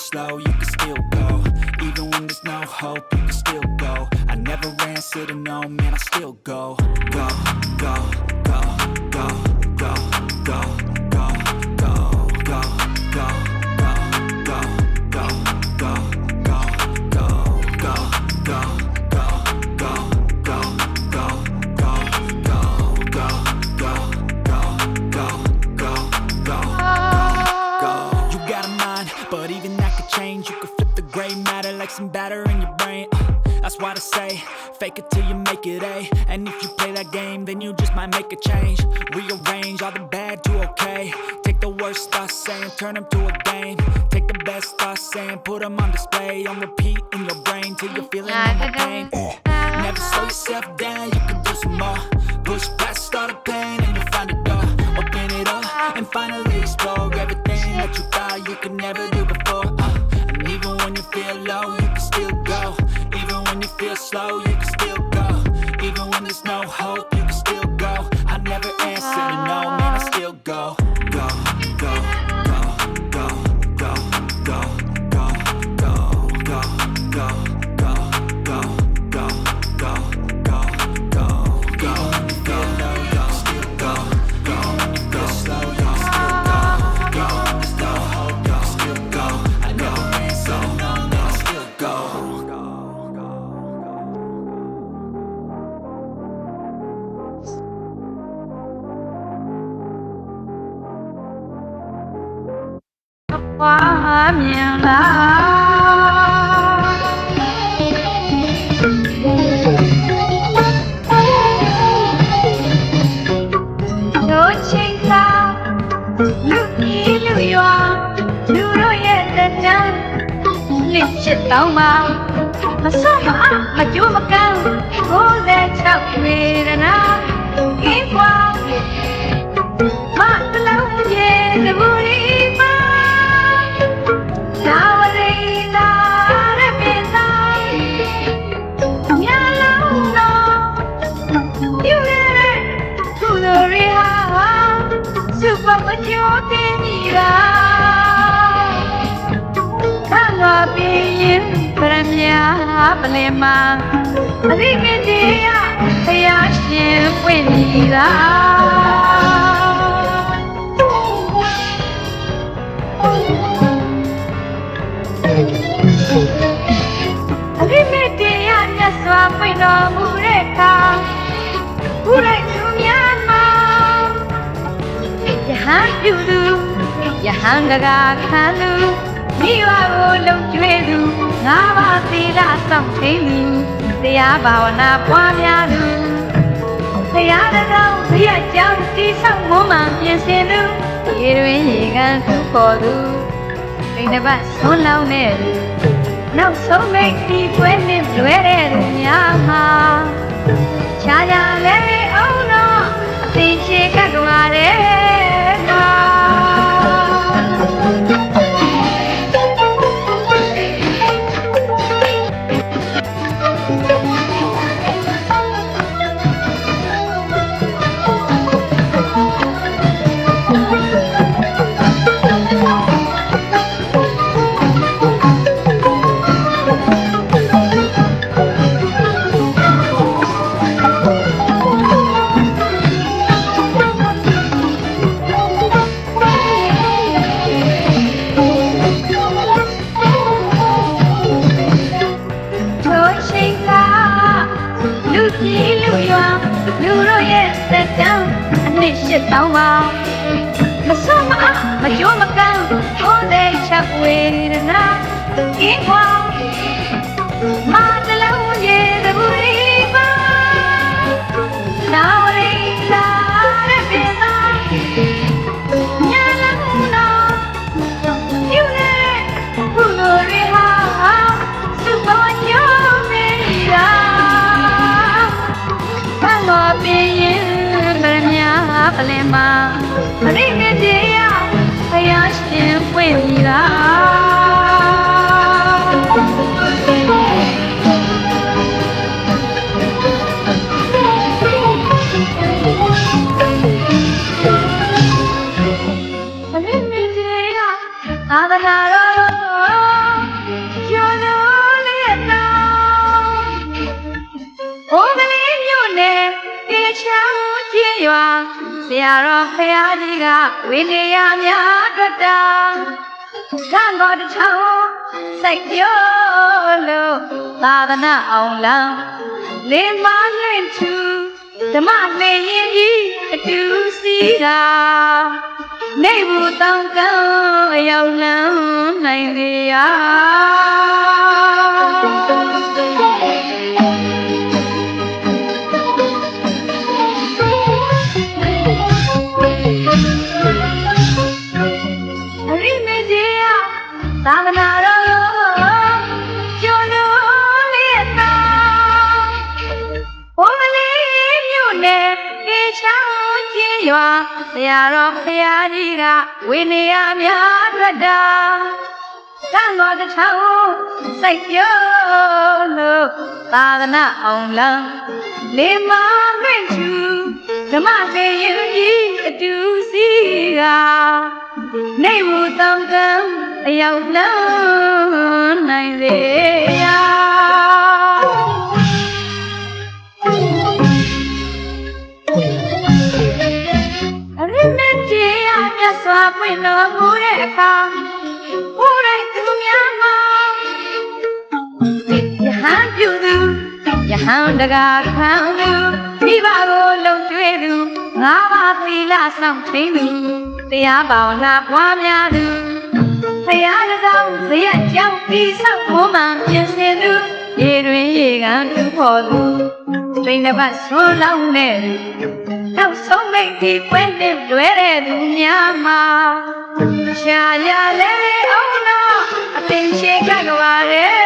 slow, you can still go. Even when there's no hope, you can still go. I never answer to no, man, I still go, go, go, go, go, they say, fake it till you make it A. And if you play that game, then you just might make a change. Rearrange all the bad to okay. Take the worst thoughts saying, turn them to a game. Take the best thoughts saying, put them on display. On repeat in your brain till you're feeling no more pain. Never slow yourself down, ဝါမြင်လား။တို့ချိန်သာလူကြီးလူရွာလူတို့ရဲ့လက်တန်းလက်ချစ်တောင်းပါမဆော့မအားမကြိုးမကန်းကိုယ်လက်ချောက်ဝေဒနာ ပလင်မှာအသိမင်းတရားဘုရားရှင်ပွင့်နေတာ ဟန်ပြုသူယဟန်ကကခံသူမိဘကိုလုံကျွေးသူငါးပါးသီလဆောင်သိသူတရားဘာဝနာပွားများသူတရားတော်ဘုရားကြောင့်တိဆောက်မွမ်းမံပြင်ဆင်သူရေတွင်ရေကန်သူခေါ်သူိန်တစ်ပတ်ဆွန်းလောင်းတဲ့သူနောက်ဆုံးမိတ်ဒီပွဲနဲ့လွဲတဲ့လူများမှာခြားခြားလဲအောင်တော့အသိချေကတ်ကြတဲ့ နာက သာသနာတော်ကျော်တော်လေးတော်ဘုံကလေးမြို့နယ်တေချောင်းချင်းရွာဆရာတော်ဖရာကြီးကဝိနည်းရများအတွက်တာကံတော်တစ်ချောင်းစိတ်ပြောလို့သာသနာအောင်လံလင်းမလွင့်သူဓမ္မလေရင်ကြီးအတူစီတာနေဘူးတောင်းကံအ ရောက်လန်းနိုင်လေရာအရိမေကြီးယသာသနာတော် ရွာဆရာတော်ဖရာကြီးကဝိနည်းအများအတွက်တာကံတော်တစ်ချောင်းစိတ်ပြောလို့သာသနာအောင်လံလေးမလွင့်ချူဓမ္မစေရင်ကြီးအတူစီကနေဘူးတောင်းကံအရောက်လန်းနိုင်စေ မြတ်စွာဘုရားတော်မူတဲ့အခါဘုရားသူများမှာယဟန်ပြုသူယဟန်တကားခံသူမိဘကိုလုံကျွေးသူငါးပါးသီလဆောင်ထိန်သူတရားပေါင်းလှပွားများသူဖရာတကောင်ဇယက်ကြောင့်ပြီးဆောက်ဖို့မှပြင်ဆင်သူရေတွင်ရေကန်တူဖို့သူစိတ်နှစ်ပတ်ဆွလောင်းတဲ့သူ နောက်ဆုံးမိတ်ဒီပွဲနဲ့လွဲတဲ့သူများမှာရှာရလဲအောင်တော့အပင်ရှိကကပါရဲ့